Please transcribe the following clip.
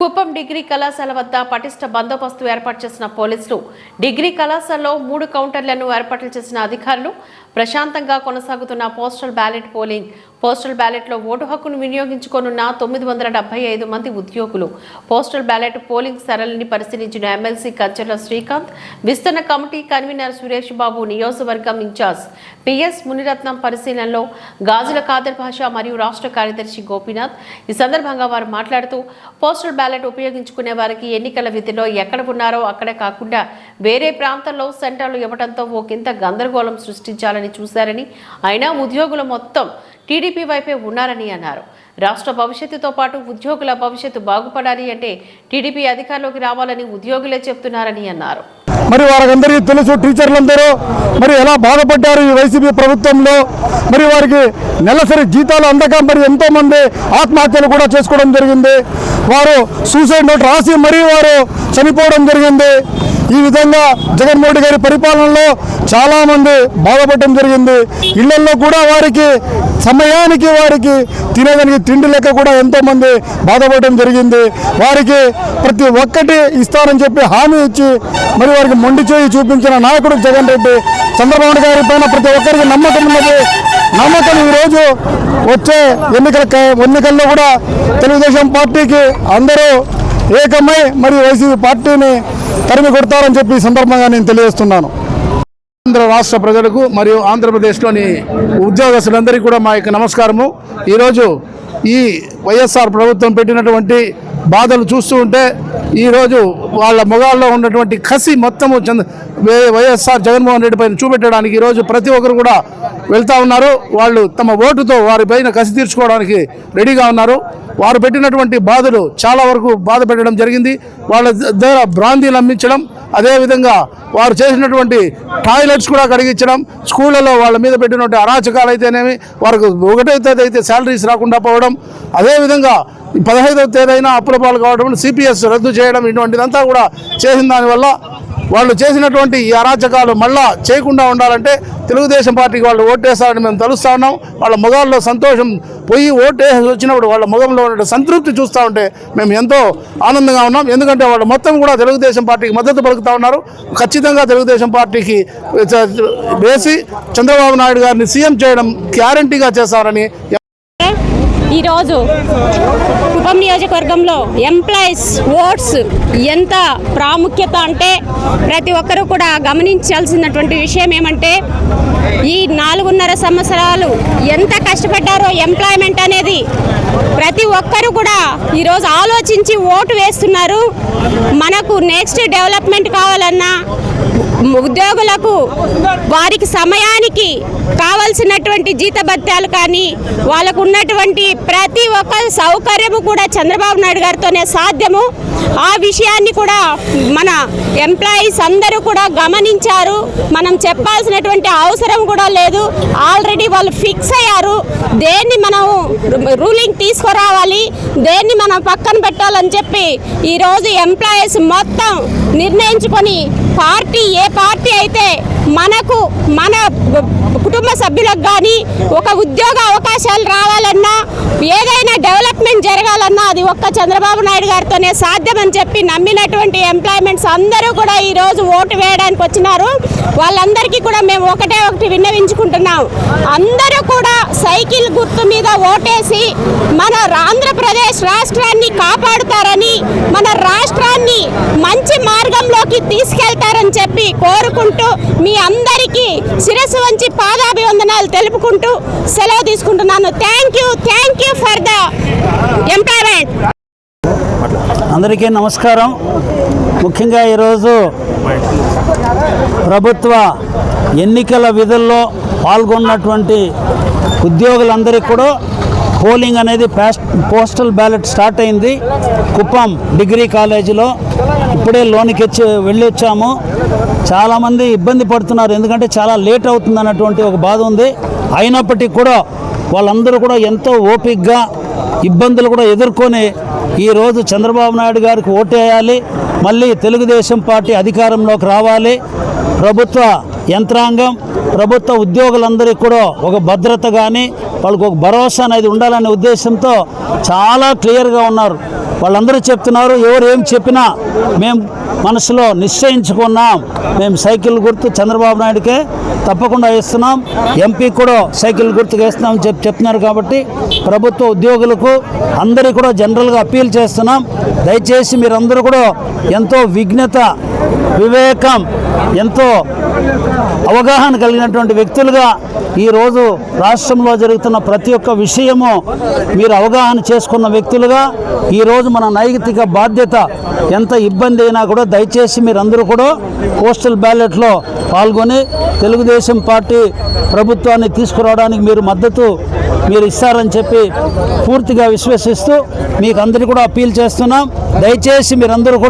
Kuppam degree కళాశాల వద్ద పటిష్ట బందోబస్తు ఏర్పాటు చేసిన పోలీసులు డిగ్రీ కళాశాలలో మూడు కౌంటర్లను ఏర్పాట్లు చేసిన అధికారులు ప్రశాంతంగా కొనసాగుతున్న పోస్టల్ బ్యాలెట్ పోలింగ్ పోస్టల్ బ్యాలెట్లో ఓటు హక్కును వినియోగించుకోనున్న తొమ్మిది వందల డెబ్బై ఐదు మంది ఉద్యోగులు. పోస్టల్ బ్యాలెట్ పోలింగ్ సరళిని పరిశీలించిన ఎమ్మెల్సీ కచ్చర్ల శ్రీకాంత్ విస్తరణ కమిటీ కన్వీనర్ సురేష్ బాబు నియోజకవర్గం ఇన్ఛార్జ్. పిఎస్ మునిరత్నం పరిశీలనలో గాజుల కాదర్ భాష మరియు రాష్ట్ర కార్యదర్శి గోపీనాథ్. ఈ సందర్భంగా వారు మాట్లాడుతూ పోస్టల్ బ్యాలెట్ ఉపయోగించుకునే వారికి ఎన్నికల విధిలో ఎక్కడ ఉన్నారో అక్కడే కాకుండా వేరే ప్రాంతాల్లో సెంటర్లు ఇవ్వడంతో కింద గందరగోళం సృష్టించాలని చూశారని అయినా ఉద్యోగులు మొత్తం టీడీపీ వైపే ఉన్నారని అన్నారు. రాష్ట్ర భవిష్యత్తుతో పాటు ఉద్యోగుల భవిష్యత్తు బాగుపడాలి అంటే టీడీపీ అధికారంలోకి రావాలని ఉద్యోగులే చెప్తున్నారని అన్నారు. మరి వారందరికీ తెలుసు టీచర్లందరూ. మరి ఎలా బాధపడ్డారు ఈ వైసీపీ ప్రభుత్వంలో? మరి వారికి నెలసరి జీతాలు అందక మరి ఎంతో మంది ఆత్మహత్యలు కూడా చేసుకోవడం జరిగింది. వారు సూసైడ్ నోట్ రాసి మరీ వారు చనిపోవడం జరిగింది. ఈ విధంగా జగన్మోహన్ గారి పరిపాలనలో చాలా మంది జరిగింది. ఇళ్ళలో కూడా వారికి సమయానికి వారికి తినేదానికి తిండి లెక్క కూడా ఎంతో మంది జరిగింది. వారికి ప్రతి ఒక్కటి ఇస్తారని చెప్పి హామీ ఇచ్చి మరి వారికి మొండి చేయి చూపించిన నాయకుడు జగన్ రెడ్డి. చంద్రబాబు గారి పైన ప్రతి ఒక్కరికి నమ్మకం ఉన్నది. నమ్మకం ఈరోజు వచ్చే ఎన్నికల ఎన్నికల్లో కూడా తెలుగుదేశం పార్టీకి అందరూ ఏకమై మరి వైసీపీ పార్టీని తరిమి కొడతారని చెప్పి ఈ సందర్భంగా నేను తెలియజేస్తున్నాను. ఆంధ్ర రాష్ట్ర ప్రజలకు మరియు ఆంధ్రప్రదేశ్లోని ఉద్యోగస్తులందరికీ కూడా మా యొక్క నమస్కారము. ఈరోజు ఈ వైఎస్ఆర్ ప్రభుత్వం పెట్టినటువంటి బాధలు చూస్తూ ఉంటే ఈరోజు వాళ్ళ మొగాల్లో ఉన్నటువంటి కసి మొత్తము చంద్ర వైఎస్ఆర్ జగన్మోహన్ రెడ్డి పైన చూపెట్టడానికి ఈరోజు ప్రతి ఒక్కరు కూడా వెళ్తా ఉన్నారు. వాళ్ళు తమ ఓటుతో వారి పైన కసి తీర్చుకోవడానికి రెడీగా ఉన్నారు. వారు పెట్టినటువంటి బాధలు చాలా వరకు బాధ పెట్టడం జరిగింది. వాళ్ళ దగ్గర బ్రాందీలు అమ్మించడం అదేవిధంగా వారు చేసినటువంటి టాయిలెట్స్ కూడా కడిగించడం స్కూళ్ళలో వాళ్ళ మీద పెట్టినటువంటి అరాచకాలు అయితేనేమి వారికి ఒకటో తేదీ అయితే శాలరీస్ రాకుండా పోవడం అదేవిధంగా ఈ పదహైదవ తేదైనా అప్పుల పాలు కావడం సిపిఎస్ రద్దు చేయడం ఇటువంటిదంతా కూడా చేసిన దానివల్ల వాళ్ళు చేసినటువంటి ఈ అరాచకాలు మళ్ళా చేయకుండా ఉండాలంటే తెలుగుదేశం పార్టీకి వాళ్ళు ఓటేస్తారని మేము తలుస్తా ఉన్నాం. వాళ్ళ మొగాల్లో సంతోషం పోయి ఓటేసి వచ్చినప్పుడు వాళ్ళ ముఖంలో ఉన్న సంతృప్తి చూస్తూ ఉంటే మేము ఎంతో ఆనందంగా ఉన్నాం. ఎందుకంటే వాళ్ళు మొత్తం కూడా తెలుగుదేశం పార్టీకి మద్దతు పలుకుతా ఉన్నారు. ఖచ్చితంగా తెలుగుదేశం పార్టీకి వేసి చంద్రబాబు నాయుడు గారిని సీఎం చేయడం గ్యారంటీగా చేస్తారని ఈరోజు కుప్పం నియోజకవర్గంలో ఎంప్లాయీస్ ఓట్స్ ఎంత ప్రాముఖ్యత అంటే ప్రతి ఒక్కరూ కూడా గమనించాల్సినటువంటి విషయం ఏమంటే ఈ నాలుగున్నర సంవత్సరాలు ఎంత కష్టపడ్డారో ఎంప్లాయ్మెంట్ అనేది ప్రతి ఒక్కరు కూడా ఈరోజు ఆలోచించి ఓటు వేస్తున్నారు. మనకు నెక్స్ట్ డెవలప్మెంట్ కావాలన్నా ఉద్యోగులకు వారికి సమయానికి కావలసినటువంటి జీతభత్యాలు కానీ వాళ్ళకు ఉన్నటువంటి ప్రతి ఒక్క సౌకర్యము కూడా చంద్రబాబు నాయుడు గారితోనే సాధ్యము. ఆ విషయాన్ని కూడా మన ఎంప్లాయీస్ అందరూ కూడా గమనించారు. మనం చెప్పాల్సినటువంటి అవసరం కూడా లేదు. ఆల్రెడీ వాళ్ళు ఫిక్స్ అయ్యారు. దేన్ని మనం రూలింగ్ తీసుకురావాలి దేన్ని మనం పక్కన పెట్టాలని చెప్పి ఈరోజు ఎంప్లాయీస్ మొత్తం నిర్ణయించుకొని పార్టీ ఏ పార్టీ అయితే మనకు మన కుటుంబ సభ్యులకు కానీ ఒక ఉద్యోగ అవకాశాలు రావాలన్నా ఏదైనా డెవలప్మెంట్ జరగాలన్నా అది ఒక్క చంద్రబాబు నాయుడు గారితోనే సాధ్యమని చెప్పి నమ్మినటువంటి ఎంప్లాయ్మెంట్స్ అందరూ కూడా ఈరోజు ఓటు వేయడానికి వచ్చినారు. వాళ్ళందరికీ కూడా మేము ఒకటే ఒకటి విన్నవించుకుంటున్నాం. అందరూ కూడా సైకిల్ గుర్తు మీద ఓటేసి మన ఆంధ్రప్రదేశ్ రాష్ట్రాన్ని కాపాడుతారని మన రా మంచి మార్గంలోకి తీసుకెళ్తారని చెప్పి కోరుకుంటూ మీ అందరికీ శిరస్సు వంచి పాదాభివందనాలు తెలుపుకుంటూ సెలవు తీసుకుంటున్నాను. Thank you thank you for the employment అందరికీ నమస్కారం. ముఖ్యంగా ఈరోజు ప్రభుత్వ ఎన్నికల విధుల్లో పాల్గొన్నటువంటి ఉద్యోగులందరికీ కూడా పోలింగ్ అనేది పోస్టల్ బ్యాలెట్ స్టార్ట్ అయింది. కుప్పం డిగ్రీ కాలేజీలో ఇప్పుడే లోనికి వచ్చి వెళ్ళి వచ్చాము. చాలామంది ఇబ్బంది పడుతున్నారు. ఎందుకంటే చాలా లేట్ అవుతుంది అన్నటువంటి ఒక బాధ ఉంది. అయినప్పటికీ కూడా వాళ్ళందరూ కూడా ఎంతో ఓపిక్గా ఇబ్బందులు కూడా ఎదుర్కొని ఈరోజు చంద్రబాబు నాయుడు గారికి ఓటేయాలి మళ్ళీ తెలుగుదేశం పార్టీ అధికారంలోకి రావాలి. ప్రభుత్వ యంత్రాంగం ప్రభుత్వ ఉద్యోగులందరికీ కూడా ఒక భద్రత కానీ వాళ్ళకు ఒక భరోసా అనేది ఉండాలనే ఉద్దేశంతో చాలా క్లియర్గా ఉన్నారు. వాళ్ళందరూ చెప్తున్నారు ఎవరు ఏం చెప్పినా మేము మనసులో నిశ్చయించుకున్నాం. మేము సైకిల్ గుర్తు చంద్రబాబు నాయుడుకే తప్పకుండా వేస్తున్నాం. ఎంపీ కూడా సైకిల్ గుర్తుకు వేస్తున్నాం చెప్పి చెప్తున్నారు కాబట్టి ప్రభుత్వ ఉద్యోగులకు అందరికీ కూడా జనరల్గా అప్పీల్ చేస్తున్నాం. దయచేసి మీరందరూ కూడా ఎంతో విఘ్నత వివేకం ఎంతో అవగాహన కలిగినటువంటి వ్యక్తులుగా ఈరోజు రాష్ట్రంలో జరుగుతున్న ప్రతి ఒక్క విషయము మీరు అవగాహన చేసుకున్న వ్యక్తులుగా ఈరోజు మన నైతిక బాధ్యత ఎంత ఇబ్బంది అయినా కూడా దయచేసి మీరందరూ కూడా పోస్టల్ బ్యాలెట్లో పాల్గొని తెలుగుదేశం పార్టీ ప్రభుత్వాన్ని తీసుకురావడానికి మీరు మద్దతు మీరు ఇస్తారని చెప్పి పూర్తిగా విశ్వసిస్తూ మీకు అందరికీ కూడా అప్పీల్ చేస్తున్నాం. దయచేసి మీరందరూ కూడా